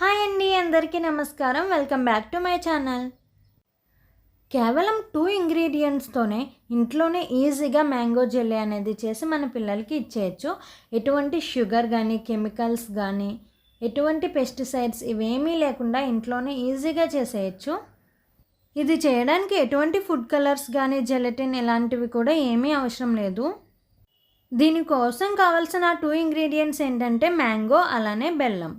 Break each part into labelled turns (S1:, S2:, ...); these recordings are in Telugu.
S1: హాయ్ అండి అందరికీ నమస్కారం. Welcome back to my channel. కేవలం టూ ఇంగ్రీడియంట్స్తోనే ఇంట్లోనే ఈజీగా మ్యాంగో జెల్లీ అనేది చేసి మన పిల్లలకి ఇచ్చేయచ్చు. ఎటువంటి షుగర్ కానీ కెమికల్స్ కానీ ఎటువంటి పెస్టిసైడ్స్ ఇవేమీ లేకుండా ఇంట్లోనే ఈజీగా చేసేయచ్చు. ఇది చేయడానికి ఎటువంటి ఫుడ్ కలర్స్ కానీ జెలటిన్ ఇలాంటివి కూడా ఏమీ అవసరం లేదు. దీనికోసం కావాల్సిన టూ ఇంగ్రీడియంట్స్ ఏంటంటే మ్యాంగో అలానే బెల్లం.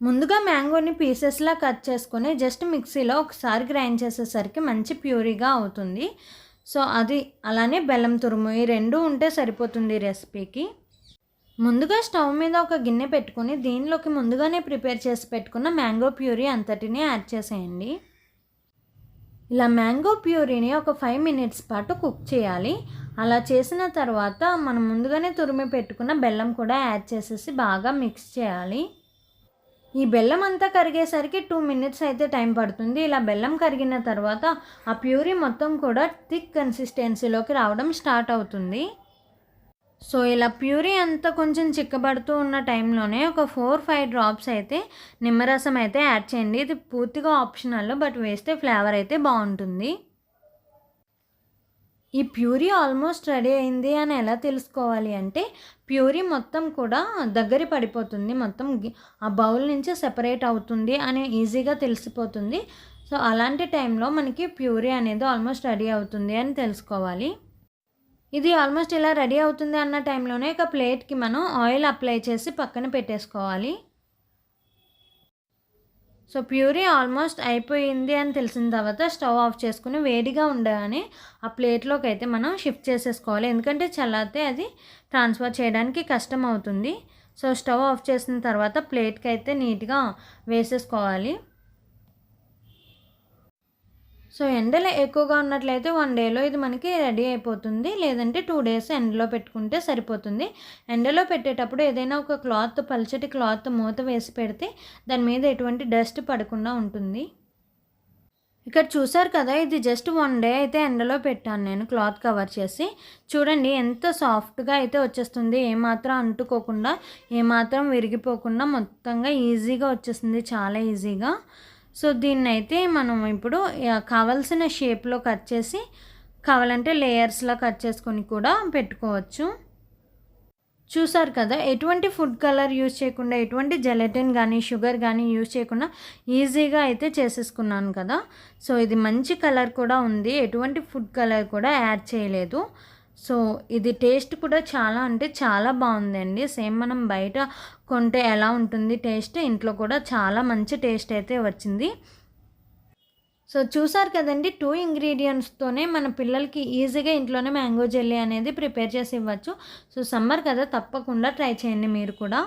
S1: ముందుగా మ్యాంగోని పీసెస్లా కట్ చేసుకొని జస్ట్ మిక్సీలో ఒకసారి గ్రైండ్ చేసేసరికి మంచి ప్యూరీగా అవుతుంది. సో అది అలానే బెల్లం తురుము ఈ రెండు ఉంటే సరిపోతుంది రెసిపీకి. ముందుగా స్టవ్ మీద ఒక గిన్నె పెట్టుకొని దీనిలోకి ముందుగానే ప్రిపేర్ చేసి పెట్టుకున్న మ్యాంగో ప్యూరీ అంతటిని యాడ్ చేసేయండి. ఇలా మ్యాంగో ప్యూరీని ఒక ఫైవ్ మినిట్స్ పాటు కుక్ చేయాలి. అలా చేసిన తర్వాత మనం ముందుగానే తురిమి పెట్టుకున్న బెల్లం కూడా యాడ్ చేసేసి బాగా మిక్స్ చేయాలి. ఈ బెల్లం అంతా కరిగేసరికి టూ మినిట్స్ అయితే టైం పడుతుంది. ఇలా బెల్లం కరిగిన తర్వాత ఆ ప్యూరీ మొత్తం కూడా థిక్ కన్సిస్టెన్సీలోకి రావడం స్టార్ట్ అవుతుంది. సో ఇలా ప్యూరీ అంతా కొంచెం చిక్కబడుతూ ఉన్న టైంలోనే ఒక ఫోర్ ఫైవ్ డ్రాప్స్ అయితే నిమ్మరసం అయితే యాడ్ చేయండి. ఇది పూర్తిగా ఆప్షనల్ బట్ వేస్తే ఫ్లేవర్ అయితే బాగుంటుంది. ఈ ప్యూరీ ఆల్మోస్ట్ రెడీ అయింది అని ఎలా తెలుసుకోవాలి అంటే ప్యూరీ మొత్తం కూడా దగ్గర పడిపోతుంది. మొత్తం ఆ బౌల్ నుంచి సెపరేట్ అవుతుంది అని ఈజీగా తెలిసిపోతుంది. సో అలాంటి టైంలో మనకి ప్యూరీ అనేది ఆల్మోస్ట్ రెడీ అవుతుంది అని తెలుసుకోవాలి. ఇది ఆల్మోస్ట్ ఇలా రెడీ అవుతుంది అన్న టైంలోనే ఒక ప్లేట్కి మనం ఆయిల్ అప్లై చేసి పక్కన పెట్టేసుకోవాలి. సో ప్యూరీ ఆల్మోస్ట్ అయిపోయింది అని తెలిసిన తర్వాత స్టవ్ ఆఫ్ చేసుకుని వేడిగా ఉండగానే ఆ ప్లేట్లోకి అయితే మనం షిఫ్ట్ చేసేసుకోవాలి. ఎందుకంటే చల్లారితే అది ట్రాన్స్ఫర్ చేయడానికి కష్టం అవుతుంది. సో స్టవ్ ఆఫ్ చేసిన తర్వాత ప్లేట్కి అయితే నీట్గా వేసేసుకోవాలి. సో ఎండలు ఎక్కువగా ఉన్నట్లయితే వన్ డేలో ఇది మనకి రెడీ అయిపోతుంది. లేదంటే టూ డేస్ ఎండలో పెట్టుకుంటే సరిపోతుంది. ఎండలో పెట్టేటప్పుడు ఏదైనా ఒక క్లాత్ పల్చటి క్లాత్ మూత వేసి పెడితే దాని మీద ఎటువంటి డస్ట్ పడకుండా ఉంటుంది. ఇక్కడ చూసారు కదా ఇది జస్ట్ వన్ డే అయితే ఎండలో పెట్టాను నేను క్లాత్ కవర్ చేసి. చూడండి ఎంత సాఫ్ట్గా అయితే వచ్చేస్తుంది. ఏమాత్రం అంటుకోకుండా ఏమాత్రం విరిగిపోకుండా మొత్తంగా ఈజీగా వచ్చేస్తుంది. చాలా ఈజీగా సో దీన్ని అయితే మనం ఇప్పుడు కావలసిన షేప్లో కట్ చేసి కావాలంటే లేయర్స్లా కట్ చేసుకొని కూడా పెట్టుకోవచ్చు. చూసారు కదా ఎటువంటి ఫుడ్ కలర్ యూజ్ చేయకుండా ఎటువంటి జెలటిన్ కానీ షుగర్ కానీ యూజ్ చేయకుండా ఈజీగా అయితే చేసేసుకున్నాను కదా. సో ఇది మంచి కలర్ కూడా ఉంది ఎటువంటి ఫుడ్ కలర్ కూడా యాడ్ చేయలేదు. సో ఇది టేస్ట్ కూడా చాలా అంటే చాలా బాగుందండి. సేమ్ మనం బయట కొంటే ఎలా ఉంటుంది టేస్ట్? ఇంట్లో కూడా చాలా మంచి టేస్ట్ అయితే వచ్చింది. సో చూసారు కదండి టూ ఇంగ్రీడియంట్స్తోనే మన పిల్లలకి ఈజీగా ఇంట్లోనే మ్యాంగో జెల్లీ అనేది ప్రిపేర్ చేసి ఇవ్వచ్చు. సో సమ్మర్ కదా తప్పకుండా ట్రై చేయండి మీరు కూడా.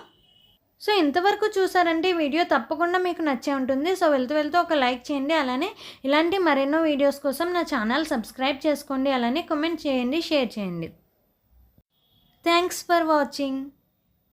S1: సో ఇంతవరకు చూసారంటే ఈ వీడియో తప్పకుండా మీకు నచ్చే ఉంటుంది. సో వెళ్తూ వెళ్తూ ఒక లైక్ చేయండి. అలానే ఇలాంటి మరెన్నో వీడియోస్ కోసం నా ఛానల్ సబ్స్క్రైబ్ చేసుకోండి. అలానే కామెంట్ చేయండి షేర్ చేయండి. Thanks for watching.